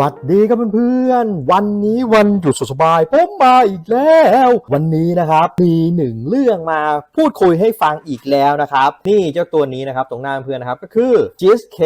วัดดีครับเพื่อนๆ วันนี้วันหยุดสุดสบายผมมาอีกแล้ว วันนี้นะครับมีหนึ่งเรื่องมาพูดคุยให้ฟังอีกแล้วนะครับ นี่เจ้าตัวนี้นะครับตรงหน้าเพื่อนนะครับก็คือ GSK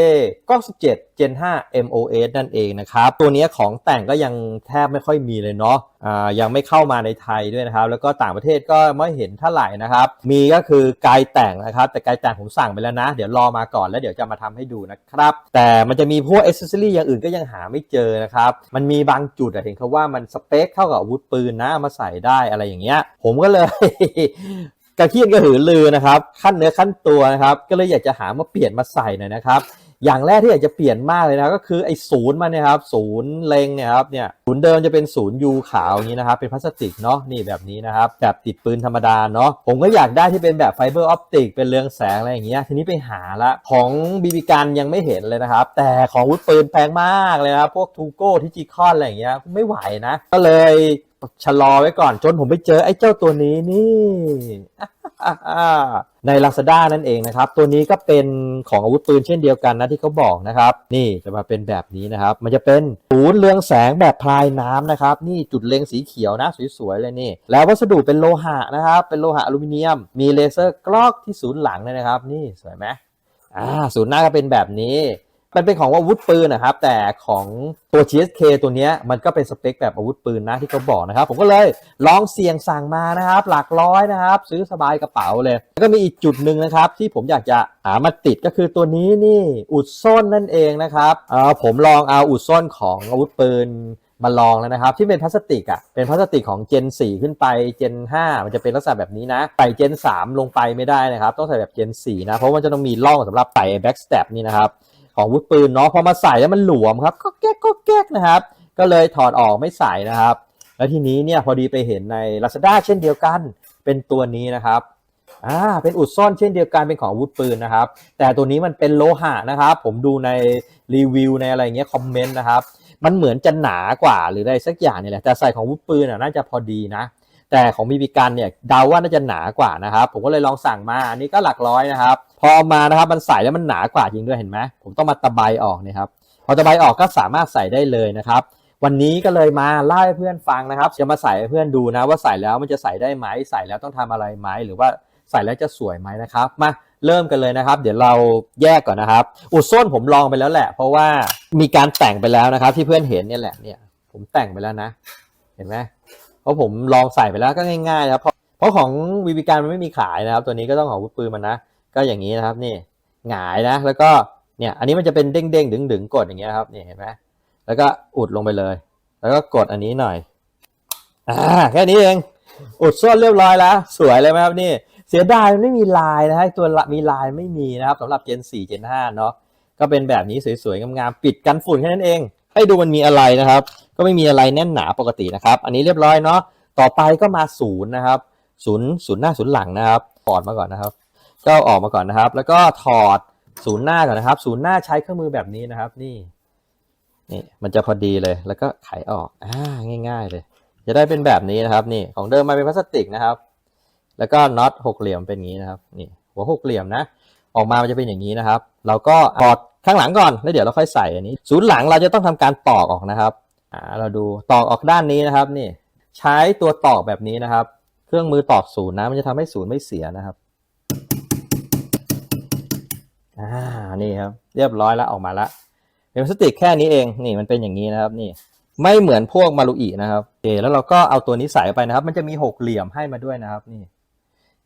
97 Gen 5 MOS นั่นเองนะครับ ตัวนี้ของแต่งก็ยังแทบไม่ค่อยมีเลยเนาะอ่ายังไม่เข้ามาในไทยด้วยนะครับ แล้วก็ต่างประเทศก็ไม่เห็นเท่าไหร่นะครับ มีก็คือไกายแต่งนะครับ แต่ไกายแต่งผมสั่งไปแล้วนะ เดี๋ยวรอมาก่อนแล้วเดี๋ยวจะมาทำให้ดูนะครับ แต่มันจะมีพวกอ c เซสซอรี่อย่างอื่นก็ยังหาไม่เจอนะครับ มันมีบางจุดเห็นเขาว่ามันสเปคเท่ากับอาวุธปืนนะมาใส่ได้อะไรอย่างเงี้ย ผมก็เลยกระเคียนกระหือรือนะครับ ขั้นเนื้อขั้นตัวนะครับ ก็เลยอยากจะหามาเปลี่ยนมาใส่หน่อยนะครับ อย่างแรกที่อยากจะเปลี่ยนมากเลยนะก็คือไอ้ศูนย์มันเนะครับศูนย์เลงเนี่ยครับเนี่ยศูนย์เดิมจะเป็นศูนย์ยูขาวอย่างนี้นะครับเป็นพลาสติกเนาะนี่แบบนี้นะครับแบบติดปืนธรรมดาเนาะผมก็อยากได้ที่เป็นแบบไฟเบอร์ออปติกเป็นเรืองแสงอะไรอย่างเงี้ยทีนี้ไปหาละของบีบีกันยังไม่เห็นเลยนะครับ แต่ของวุธปืนแพงมากเลยนะครับพวกทูโก้ที่จีคอนอะไรอย่างเงี้ยไม่ไหวนะ ก็เลยชะลอไว้ก่อนจนผมไปเจอไอ้เจ้าตัวนี้นี่ ใน Lazada นั่นเองนะครับ ตัวนี้ก็เป็นของอาวุธปืนเช่นเดียวกันนะที่เขาบอกนะครับ นี่จะมาเป็นแบบนี้นะครับ มันจะเป็นศูนย์เรืองแสงแบบพลายน้ำนะครับ นี่จุดเล็งสีเขียวนะสวยๆเลยนี่ แล้ววัสดุเป็นโลหะนะครับ เป็นโลหะอลูมิเนียม มีเลเซอร์กลอกที่ศูนย์หลังเลยนะครับ นี่สวยไหมอ่าศูนย์หน้าก็เป็นแบบนี้ มันเป็นของอาวุธปืนนะครับ แต่ของตัว GSK ตัวเนี้ยมันก็เป็นสเปคแบบอาวุธปืนนะที่เขาบอกนะครับ ผมก็เลยลองเสี่ยงสั่งมานะครับ หลักร้อยนะครับ ซื้อสบายกระเป๋าเลย แล้วก็มีอีกจุดหนึ่งนะครับ ที่ผมอยากจะหามาติดก็คือตัวนี้นี่อุดส้นนั่นเองนะครับเออผมลองเอาอุดส้นของอาวุธปืนมาลองแล้วนะครับที่เป็นพลาสติกอะเป็นพลาสติกของ Gen 4 ขึ้นไป Gen 5 มันจะเป็นลักษณะแบบนี้นะใส่ Gen 3 ลงไปไม่ได้นะครับ ต้องใส่แบบ Gen 4 นะ เพราะมันจะต้องมีร่องสำหรับใส่ backstep นี่นะครับ ของวุธปืนเนาะพอมาใส่แล้วมันหลวมครับก็แก๊กก็แก๊กนะครับ ก็เลยถอดออกไม่ใส่นะครับ แล้วทีนี้เนี่ยพอดีไปเห็นใน Lazada เช่นเดียวกันเป็นตัวนี้นะครับอ่าเป็นอุดซ่อนเช่นเดียวกันเป็นของอาวุธปืนนะครับ แต่ตัวนี้มันเป็นโลหะนะครับ ผมดูในรีวิวในอะไรเงี้ยคอมเมนต์นะครับ มันเหมือนจะหนากว่าหรืออะไรสักอย่างเนี่ยแหละแต่ใส่ของอาวุธปืนอะน่าจะพอดีนะ แต่ของบีบีกันเนี่ยเดาว่าน่าจะหนากว่านะครับ ผมก็เลยลองสั่งมาอันนี้ก็หลักร้อยนะครับ พอมานะครับมันใส่แล้วมันหนากว่าจริงด้วยเห็นไหมผมต้องมาตะไบออกนะครับพอตะไบออกก็สามารถใส่ได้เลยนะครับ วันนี้ก็เลยมาเล่าให้เพื่อนฟังนะครับจะมาใส่ให้เพื่อนดูนะว่าใส่แล้วมันจะใส่ได้ไหมใส่แล้วต้องทำอะไรไหมหรือว่าใส่แล้วจะสวยไหมนะครับ มาเริ่มกันเลยนะครับ เดี๋ยวเราแยกก่อนนะครับ อุดส้นผมลองไปแล้วแหละ เพราะว่ามีการแต่งไปแล้วนะครับ ที่เพื่อนเห็นเนี่ยแหละเนี่ย ผมแต่งไปแล้วนะ เห็นไหมเพราะผมลองใส่ไปแล้วก็ง่ายๆนะครับเพราะเพราะของวีบีการมันไม่มีขายนะครับ ตัวนี้ก็ต้องของอาวุธปืนมันนะ ก็อย่างนี้นะครับนี่หงายนะ แล้วก็เนี่ยอันนี้มันจะเป็นเด้งเด้งดึงดึงกดอย่างเงี้ยครับนี่เห็นไหมแล้วก็อุดลงไปเลย แล้วก็กดอันนี้หน่อยอ่าแค่นี้เองอุดส้วนเรียบร้อยแล้ว สวยเลยไหมครับนี่เสียดายมันไม่มีลายนะฮะตัวมีลายไม่มีนะครับสำหรับ Gen 4 Gen 5 เนาะก็เป็นแบบนี้สวยๆงามๆปิดกันฝุ่นแค่นั้นเอง ให้ดูมันมีอะไรนะครับ ก็ไม่มีอะไรแน่นหนาปกตินะครับ อันนี้เรียบร้อยเนาะต่อไปก็มาศูนย์นะครับศูนย์ศูนย์หน้าศูนย์หลังนะครับถอดมาก่อนนะครับ ก็ออกมาก่อนนะครับ แล้วก็ถอดศูนย์หน้าก่อนนะครับ ศูนย์หน้าใช้เครื่องมือแบบนี้นะครับ นี่นี่มันจะพอดีเลย แล้วก็ไขออกอ่าง่าย ๆ เลย จะได้เป็นแบบนี้นะครับ นี่ของเดิมมาเป็นพลาสติกนะครับ แล้วก็น็อตหกเหลี่ยมเป็นอย่างนี้นะครับ นี่ หัวหกเหลี่ยมนะ ออกมามันจะเป็นอย่างนี้นะครับ เราก็ถอดข้างหลังก่อนแล้วเดี๋ยวเราค่อยใส่อันนี้ ศูนย์หลังเราจะต้องทำการตอกออกนะครับอ่าเราดูตอกออกด้านนี้นะครับ นี่ ใช้ตัวตอกแบบนี้นะครับ เครื่องมือตอกศูนย์นะ มันจะทำให้ศูนย์ไม่เสียนะครับ อ่านี่ครับ เรียบร้อยแล้วออกมาล้วเป็นพลาสติกแค่นี้เองนี่มันเป็นอย่างนี้นะครับ นี่ไม่เหมือนพวกมารุอินะครับโอเคแล้วเราก็เอาตัวนี้ใส่ไปนะครับ มันจะมีหกเหลี่ยมให้มาด้วยนะครับ นี่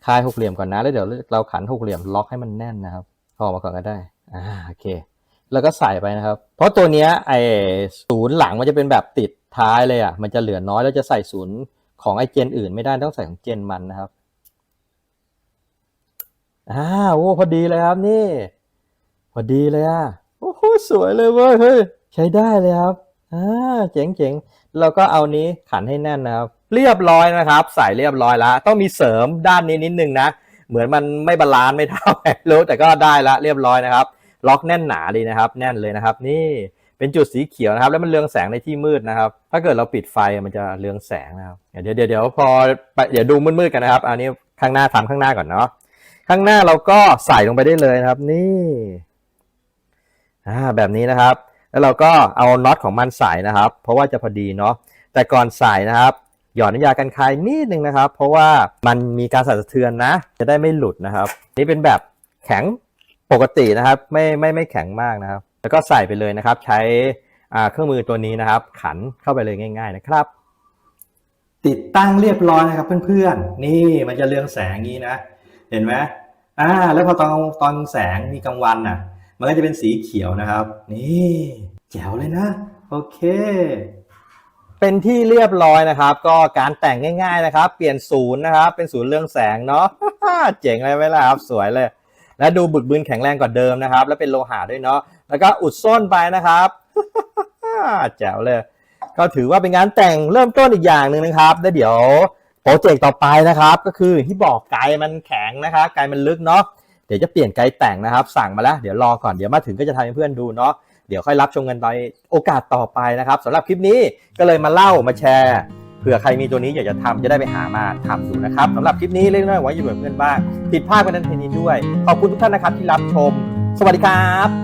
คลายหกเหลี่ยมก่อนนะแล้วเดี๋ยวเราขันหกเหลี่ยมล็อกให้มันแน่นนะครับเออกมาก่อนก็ได้อ่าโอเค แล้วก็ใส่ไปนะครับ เพราะตัวเนี้ยไอศูนย์หลังมันจะเป็นแบบติดท้ายเลยอะมันจะเหลือน้อยแล้วจะใส่ศูนย์ของไอเจนอื่นไม่ได้ต้องใส่ของเจนมันนะครับอ่าโอ้พอดีเลยครับนี่ อดีเลยอะโอ้โหสวยเลยเว้ยเฮ้ยใช้ได้เลยครับอ่าเจ๋งเจ๋งเราก็เอานี้ขันให้แน่นนะครับเรียบร้อยนะครับ ใส่เรียบร้อยแล้ว ต้องมีเสริมด้านนี้นิดนึงนะ เหมือนมันไม่บาลานซ์ไม่เท่าไหร่รู้แต่ก็ได้ละเรียบร้อยนะครับ ล็อกแน่นหนาดีนะครับ แน่นเลยนะครับ นี่เป็นจุดสีเขียวนะครับ แล้วมันเรืองแสงในที่มืดนะครับ ถ้าเกิดเราปิดไฟมันจะเรืองแสงนะครับเดี๋ยวเดี๋ยวเดี๋ยวพอไปเดี๋ยวดูมืดๆกันนะครับ อันนี้ข้างหน้าทำข้างหน้าก่อนเนาะข้างหน้าเราก็ใส่ลงไปได้เลยนะครับ นี่ อ่าแบบนี้นะครับ แล้วเราก็เอาน็อตของมันใส่นะครับ เพราะว่าจะพอดีเนาะแต่ก่อนใส่นะครับ หยอดน้ำยากันคายนิดนึงนะครับ เพราะว่ามันมีการสั่นสะเทือนนะ จะได้ไม่หลุดนะครับ นี่เป็นแบบแข็งปกตินะครับไม่ไม่ไม่แข็งมากนะครับ แล้วก็ใส่ไปเลยนะครับ ใช้อ่าเครื่องมือตัวนี้นะครับ ขันเข้าไปเลยง่าย ๆ นะครับ ติดตั้งเรียบร้อยนะครับเพื่อนๆ นี่มันจะเรืองแสงงนี้นะ เห็นไหมอ่า แล้วพอตอนตอนแสงมีกลางวันน่ะ มันก็จะเป็นสีเขียวนะครับ นี่แจ๋วเลยนะ โอเค เป็นที่เรียบร้อยนะครับ ก็การแต่งง่ายๆนะครับ เปลี่ยนศูนย์นะครับ เป็นศูนย์เรื่องแสงเนาะ เจ๋งเลยไหมล่ะครับ สวยเลย และดูบึกบึนแข็งแรงกว่าเดิมนะครับ แล้วเป็นโลหะด้วยเนาะ แล้วก็อุดส้นไปนะครับ แจ๋วเลย ก็ถือว่าเป็นงานแต่งเริ่มต้นอีกอย่างหนึ่งนะครับ แล้วเดี๋ยวโปรเจกต์ต่อไปนะครับ ก็คือที่บอกไกลมันแข็งนะครับไกลมันลึกเนาะ เดี๋ยวจะเปลี่ยนไกด์แต่งนะครับ สั่งมาแล้วเดี๋ยวรอก่อนเดี๋ยวมาถึงก็จะทำให้เพื่อนดูเนาะเดี๋ยวค่อยรับชมกันในโอกาสต่อไปนะครับสำหรับคลิปนี้ก็เลยมาเล่ามาแชร์เผื่อใครมีตัวนี้อยากจะทำจะได้ไปหามาทำดูนะครับสำหรับคลิปนี้เล็กน้อยไว้อยู่กับเพื่อนบ้างผิดพลาดไปนั้นทีนี้ด้วย ขอบคุณทุกท่านนะครับที่รับชม สวัสดีครับ